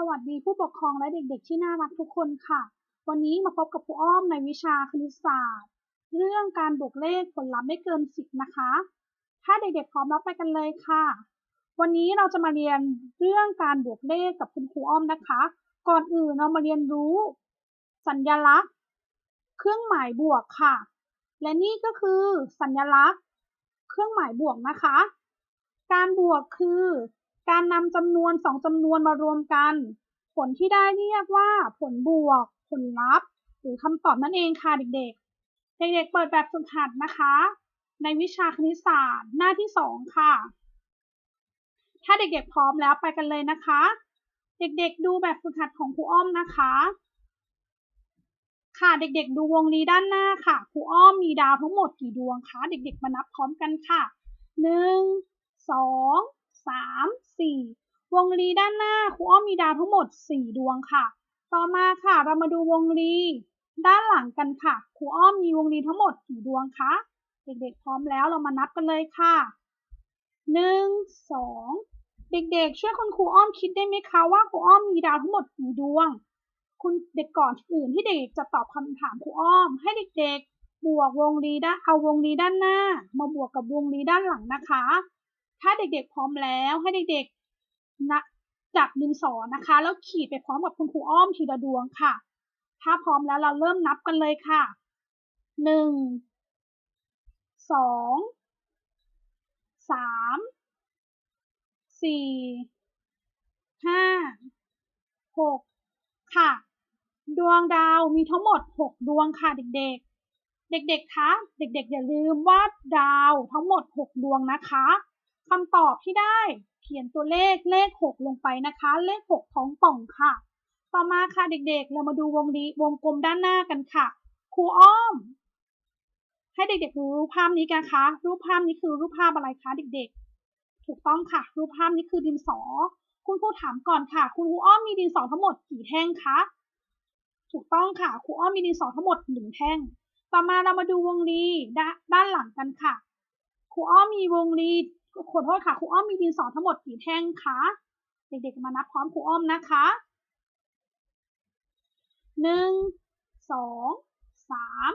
สวัสดีผู้ปกครองและเด็กๆที่น่ารักทุกคนค่ะ วันนี้มาพบกับครูอ้อมในวิชาคณิตศาสตร์ เรื่องการบวกเลขผลลัพธ์ไม่เกิน10นะคะ ถ้าเด็กๆพร้อมแล้วไปกันเลยค่ะ วันนี้เราจะมาเรียนเรื่องการบวกเลขกับคุณครูอ้อมนะคะ ก่อนอื่นเรามาเรียนรู้ สัญลักษณ์ เครื่องหมายบวกค่ะ และนี่ก็คือสัญลักษณ์ เครื่องหมายบวกนะคะ การบวกคือ การนำจำนวนสองจำนวนมารวมกัน ผลที่ได้เรียกว่าผลบวก ผลลัพธ์ หรือคำตอบนั่นเองค่ะเด็กๆ เด็กๆ เปิดแบบฝึกหัดนะคะ ในวิชาคณิตศาสตร์หน้าที่สองค่ะ ถ้าเด็กๆพร้อมแล้วไปกันเลยนะคะ เด็กๆ ดูแบบฝึกหัดของครูอ้อมนะคะ ค่ะเด็กๆ ดูวงรีด้านหน้าค่ะครูอ้อมมีดาวทั้งหมดกี่ดวงคะเด็กๆ มานับพร้อมกันค่ะหนึ่งสอง สามสี่วงรีด้านหน้าครูอ้อมมีดาวทั้งหมดสี่ดวงค่ะ ต่อมาค่ะเรามาดูวงรีด้านหลังกันค่ะครูอ้อมมีวงรีทั้งหมดกี่ดวงคะเด็กๆพร้อมแล้วเรามานับกันเลยค่ะหนึ่งสองเด็กๆ ช่วยคุณครูอ้อมคิดได้ไหมคะว่าครูอ้อมมีดาวทั้งหมดกี่ดวง คุณเด็กก่อนอื่นที่เด็กจะตอบคำถามครูอ้อม ให้เด็กๆ บวกวงรีด้านเอาวงรีด้านหน้า มาบวกกับวงรีด้านหลังนะคะ ถ้าเด็กๆพร้อมแล้วให้เด็กๆนะจับดินสอนะคะ แล้วขีดไปพร้อมกับคุณครูอ้อมทีละดวงค่ะ ถ้าพร้อมแล้วเราเริ่มนับกันเลยค่ะหนึ่งสองสามสี่ห้าหกค่ะ ดวงดาวมีทั้งหมดหกดวงค่ะเด็กๆ เด็กๆคะเด็กๆ อย่าลืมวาดดาวทั้งหมดหกดวงนะคะ คำตอบที่ได้เขียนตัวเลขเลขหกลงไปนะคะ เลขหกท้องป่องค่ะ ต่อมาค่ะเด็กๆ เรามาดูวงรีวงกลมด้านหน้ากันค่ะ ครูอ้อม ให้เด็กๆดูรูปภาพนี้กันคะ รูปภาพนี้คือรูปภาพอะไรคะเด็กๆ ถูกต้องค่ะ รูปภาพนี้คือดินสอ คุณครูถามก่อนค่ะ คุณครูอ้อมมีดินสอทั้งหมดกี่แท่งคะ ถูกต้องค่ะ ครูอ้อมมีดินสอทั้งหมดหนึ่งแท่ง ต่อมาเรามาดูวงรีด้านหลังกันค่ะ ครูอ้อมมีวงรี ขอโทษค่ะครูอ้อมมีดินสอทั้งหมดกี่แท่งคะเด็กๆมานับพร้อมครูอ้อมนะคะหนึ่งสองสาม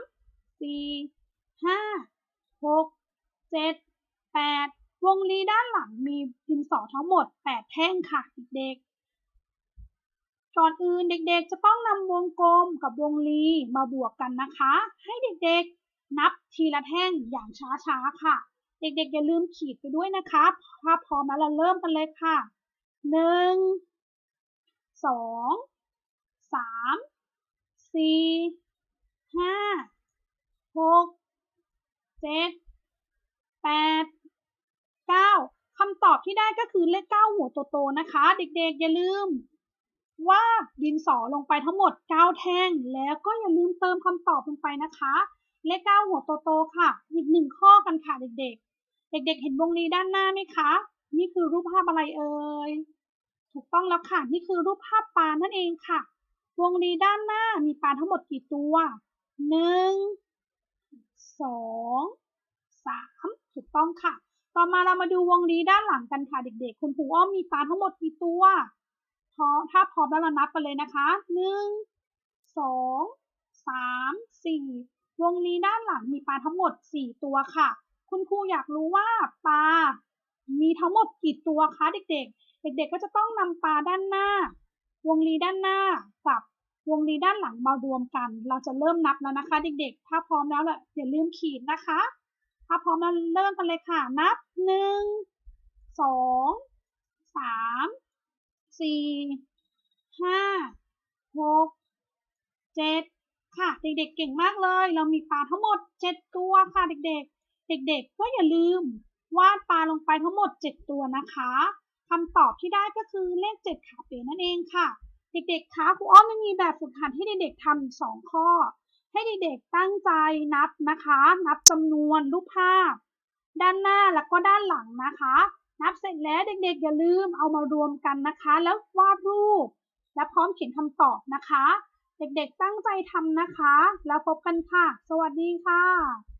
สี่ห้าหกเจ็ดแปดวงรีด้านหลังมีดินสอทั้งหมดแปดแท่งค่ะเด็กๆก่อนอื่นเด็กๆ จะต้องนำวงกลมกับวงรีมาบวกกันนะคะ ให้เด็กๆนับทีละแท่งอย่างช้าๆค่ะ เด็กๆอย่าลืมขีดไปด้วยนะคะถ้าพร้อมแล้วเราเริ่มกันเลยค่ะหนึ่งสองสามสี่ห้าหกเจ็ดแปดเก้าคำตอบที่ได้ก็คือเลขเก้าหัวโตๆนะคะ เด็กๆอย่าลืมวาดดินสอลงไปทั้งหมดเก้าแท่ง แล้วก็อย่าลืมเติมคำตอบลงไปนะคะ เลขเก้าหัวโตๆค่ะ อีกหนึ่งข้อกันค่ะเด็กๆ เด็กๆ เห็นวงรีด้านหน้าไหมคะ นี่คือรูปภาพอะไรเอ่ย ถูกต้องแล้วค่ะ นี่คือรูปภาพปลานั่นเองค่ะ วงรีด้านหน้ามีปลาทั้งหมดกี่ตัว หนึ่ง สอง สาม ถูกต้องค่ะ ต่อมาเรามาดูวงรีด้านหลังกันค่ะเด็กๆ คุณครูอ้อมมีปลาทั้งหมดกี่ตัว พอถ้าพร้อมแล้วเรานับไปเลยนะคะ หนึ่ง สอง สาม สี่ วงรีด้านหลังมีปลาทั้งหมดสี่ตัวค่ะ คุณครูอยากรู้ว่าปลา มีทั้งหมดกี่ตัวคะเด็กๆ เด็กๆ ก็จะต้องนำปลาด้านหน้า วงรีด้านหน้ากับวงรีด้านหลังมารวมกัน เราจะเริ่มนับแล้วนะคะ เด็กๆ ถ้าพร้อมแล้วอย่าลืมขีดนะคะ ถ้าพร้อมแล้วเริ่มกันเลยค่ะ นับหนึ่งสองสามสี่ห้าหกเจ็ดค่ะ เด็กๆ เก่งมากเลย เรามีปลาทั้งหมดเจ็ดตัวค่ะเด็กๆ เด็กๆ ก็อย่าลืม วาดปลาลงไปทั้งหมดเจ็ดตัวนะคะคำตอบที่ได้ก็คือเลขเจ็ดขาเป๋นั่นเองค่ะ เด็กๆคะครูอ้อมไม่มีแบบฝึกหัดให้เด็กๆทำอีกสองข้อ ให้เด็กๆตั้งใจนับนะคะ นับจำนวนรูปภาพ ด้านหน้าแล้วก็ด้านหลังนะคะ นับเสร็จแล้วเด็กๆ อย่าลืมเอามารวมกันนะคะ แล้ววาดรูป และพร้อมเขียนคำตอบนะคะ เด็กๆตั้งใจทำนะคะ แล้วพบกันค่ะ สวัสดีค่ะ